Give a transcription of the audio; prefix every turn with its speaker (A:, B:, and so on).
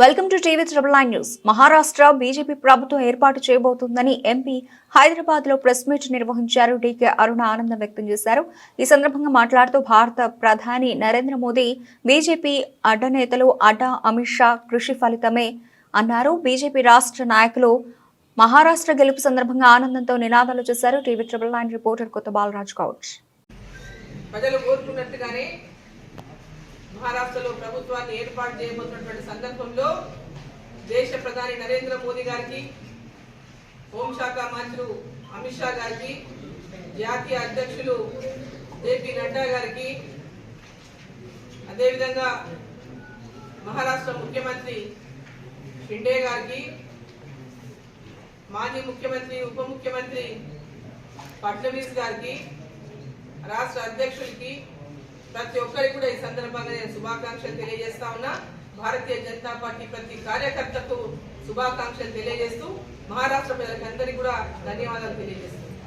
A: Welcome to TV triple nine news. Maharashtra BJP ప్రభుత్వం ఏర్పాటు చేయబోతుందని ఎంపీ హైదరాబాద్లో ప్రెస్ మీట్ నిర్వహించారు. డీకే అరుణ ఆనందం వ్యక్తం చేశారు. ఈ సందర్భంగా మాట్లాడుతూ భారత ప్రధాని నరేంద్ర మోదీ బీజేపీ అడ్డనేతలు అడ్డా అమిత్ షా కృషి ఫలితమే అన్నారు. బీజేపీ రాష్ట్ర నాయకులు మహారాష్ట్ర గెలుపు సందర్భంగా ఆనందంతో నినాదాలు చేశారు. టీవీ ట్రిబుల్ నైన్ రిపోర్టర్ కొత్త బాలరాజ్ గౌడ్
B: ప్రజలు కోరుకున్నట్టుగానే మహారాష్ట్రలో ప్రభుత్వాన్ని ఏర్పాటు చేయబోతున్నటువంటి సందర్భంలో దేశ ప్రధాని నరేంద్ర మోదీ గారికి హోంశాఖ మంత్రులు అమిత్ షా గారికి జాతీయ అధ్యక్షులు జేపీ నడ్డా గారికి అదేవిధంగా మహారాష్ట్ర ముఖ్యమంత్రి షిండే గారికి మాజీ ముఖ్యమంత్రి ఉప ముఖ్యమంత్రి ఫడ్నవీస్ గారికి రాష్ట్ర అధ్యక్షుడికి ప్రతి ఒక్కరికి కూడా ఈ సందర్భంగా నేను శుభాకాంక్షలు తెలియజేస్తా ఉన్నా. భారతీయ జనతా పార్టీ ప్రతి కార్యకర్తకు శుభాకాంక్షలు తెలియజేస్తూ మహారాష్ట్ర ప్రజలందరికీ కూడా ధన్యవాదాలు తెలియజేస్తున్నాను